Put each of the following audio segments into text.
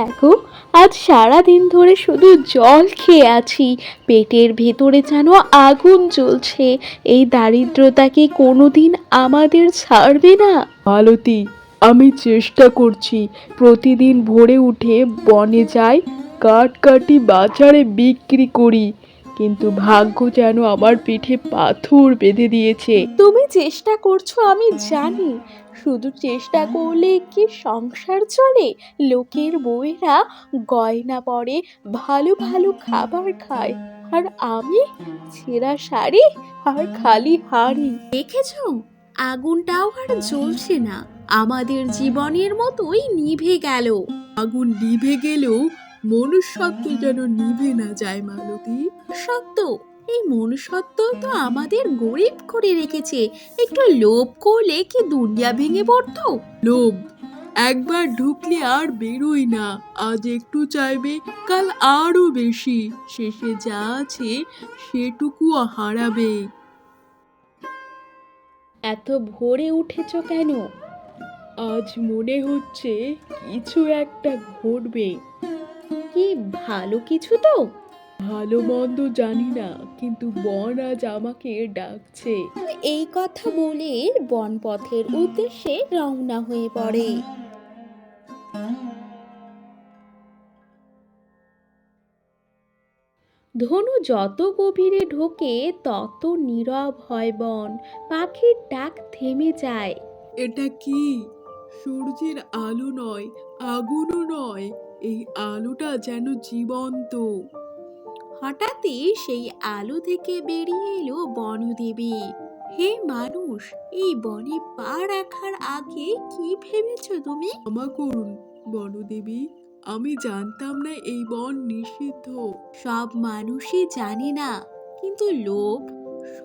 হ্যাঁ গো আজ সারা দিন ধরে শুধু জল খেয়ে আছি। পেটের ভেতরে যেন আগুন জ্বলছে। এই দারিদ্রতাকে কোনোদিন আমাদের ছাড়বে না? মালতী আমি চেষ্টা করছি। প্রতিদিন ভোরে উঠে বনে যাই, কাঠ কাটি বাজারে বিক্রি করি। কিন্তু ভাগ্য যেন আমার পিঠে পাথর বেঁধে দিয়েছে। তুমি চেষ্টা করছ আমি জানি। শুধু চেষ্টা করলে কি সংসার চলে? লোকের বউয়েরা গয়না পরে ভালো ভালো খাবার খায়। আর আমি ছেঁড়া শাড়ি আর খালি হাড়ি। দেখেছ? আগুনটাও আর জ্বলছে না। আমাদের জীবনের মতোই নিভে গেল। আগুন নিভে গেলেও মনুষ্যত্ব যেন নিভে না যায়, মালতী। সত্য, এই মনুষ্যত্ব তো আমাদের গরিব করে রেখেছে। একটু লোভ করলে কি দুনিয়া ভেঙে পড়তো? লোভ, একবার ঢুকলে আর বেরোই না। আজ একটু চাইবে, কাল আরও বেশি। শেষে যা আছে সেটুকুও হারাবে। এত ভোরে উঠেছ কেন? আজ মনে হচ্ছে কিছু একটা ঘটবে। ভালো কিছু তো? ভালো মন্দ জানি না কিন্তু বন আজ আমাকে ডাকছে। এই কথা বলে বনপথের উদ্দেশ্যে রওনা হয়ে পড়ে। ধনু যত গভীরে ঢোকে তত নীরব হয় বন। পাখির ডাক থেমে যায়। এটা কি? সূর্যের আলো নয় আগুনও নয়। এই আলোটা যেন জীবন্ত। হঠাৎই সেই আলো থেকে বেরিয়ে এলো বনদেবী। হে মানুষ এই বনে পা রাখার আগে কি ভেবেছো তুমি? ক্ষমা করুন বনদেবী আমি জানতাম না এই বন নিষিদ্ধ। সব মানুষই জানে না কিন্তু লোভ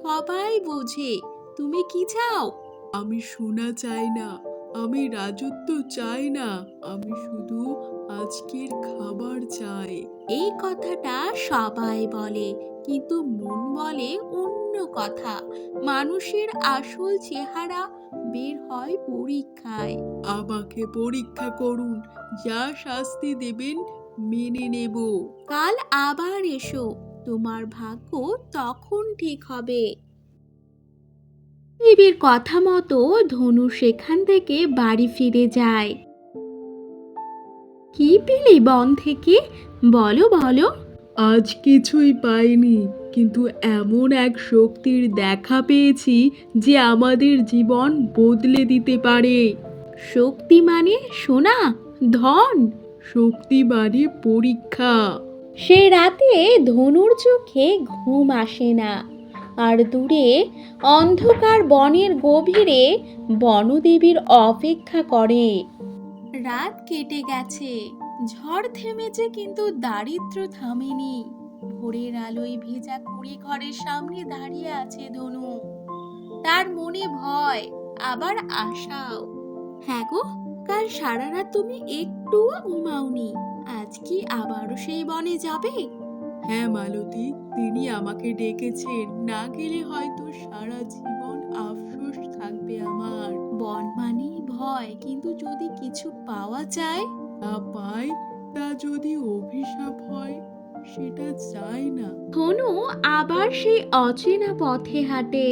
সবাই বোঝে। তুমি কি চাও? আমি শোনা চাই না আমি রাজত্ব চাই না আমি শুধু আজকের খাবার চাই। এই কথাটা সবাই বলে কিন্তু মন বলে অন্য কথা। মানুষের আসল চেহারা বের হয় পরীক্ষায়। আমাকে পরীক্ষা করুন যা শাস্তি দেবেন মেনে নেব। কাল আবার এসো তোমার ভাগ্য তখন ঠিক হবে। দেবীর কথা মতো ধনু সেখান থেকে বাড়ি ফিরে যায়। কি পেলে বন থেকে? বলো বলো। আজ কিছুই পাইনি কিন্তু এমন এক শক্তির দেখা পেয়েছি যে আমাদের জীবন বদলে দিতে পারে। শক্তি মানে সোনা ধন? শক্তি মানে পরীক্ষা। সে রাতে ধনুর চোখে ঘুম আসে না আর দূরে অন্ধকার বনের গভীরে বনদেবীর অপেক্ষা করে। রাত কেটে গেছে। ঝড় থেমেছে কিন্তু দারিদ্র থামেনি। ভোরের আলোয় ভেজা কুড়ি ঘরের সামনে দাঁড়িয়ে আছে ধনু। তার মনে ভয়, আবার আশাও। হ্যাঁ গো, কাল সারা রাত তুমি একটুও ঘুমাওনি, আজ কি আবারও সেই বনে যাবে? হ্যাঁ মালতী, তিনি আমাকে ডেকেছেন, না গেলে হয়তো সারা জীবন আফসোস থাকবে আমার। বন মানেই ভয়। কিন্তু যদি কিছু পাওয়া যায়? তা পাই তা যদি অভিশাপ হয় সেটা চাই না। ধনু আবার সেই অচেনা পথে হাঁটে।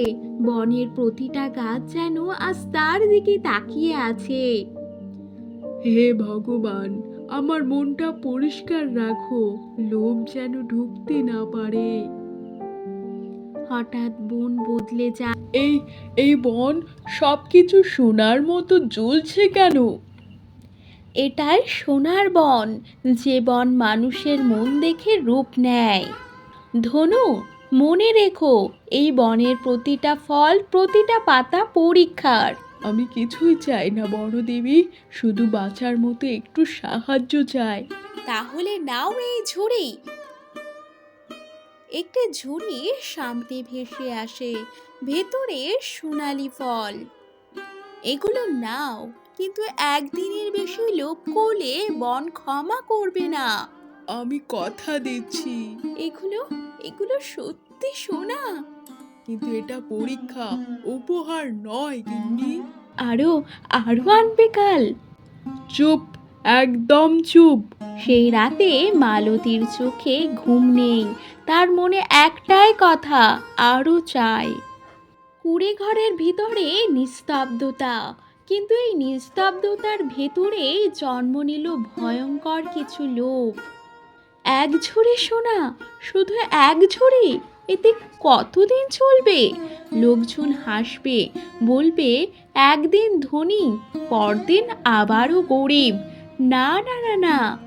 বনের প্রতিটা গাছ যেন আজ তার দিকে তাকিয়ে আছে। হে ভগবান আমার মনটা পরিষ্কার রাখো। লোভ যেন ঢুকতে না পারে। হঠাৎ বন বদলে যায়। এই এই বন সব কিছু সোনার মতো জ্বলছে কেন? এটাই সোনার বন যে বন মানুষের মন দেখে রূপ নেয়। ধনু মনে রেখো এই বনের প্রতিটা ফল প্রতিটা পাতা পরীক্ষার। আমি কিছুই চাই না বড় দেবী শুধু বাঁচার মতো একটু সাহায্য চাই। তাহলে নাও এই ঝুড়ি একটি ঝুড়ি সামনে ভেসে আসে ভেতরে সোনালি ফল। এগুলো নাও কিন্তু একদিনের বেশি লোভ করলে বন ক্ষমা করবে না। আমি কথা দিচ্ছি। এগুলো এগুলো সত্যি সোনা? কিন্তু এটা পরীক্ষা উপহার নয় গিন্নি। আরও আরও আনবে কাল। চুপ। একদম চুপ। সেই রাতে মালতীর চোখে ঘুম নেই। তার মনে একটাই কথা, আরও চাই। কুড়ে ঘরের ভিতরে নিস্তব্ধতা। কিন্তু এই নিস্তব্ধতার ভেতরে জন্ম নিল ভয়ঙ্কর কিছু লোক এক ঝুড়ি সোনা, শুধু এক ঝুড়ি? এতে কতদিন চলবে? লোকজন হাসবে, বলবে, একদিন ধনী, পরদিন আবারও গরিব। না না না না।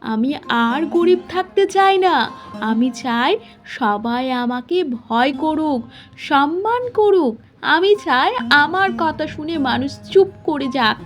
আমি আর গরিব থাকতে চাই না। আমি চাই সবাই আমাকে ভয় করুক, সম্মান করুক। আমি চাই আমার কথা শুনে মানুষ চুপ করে যাক।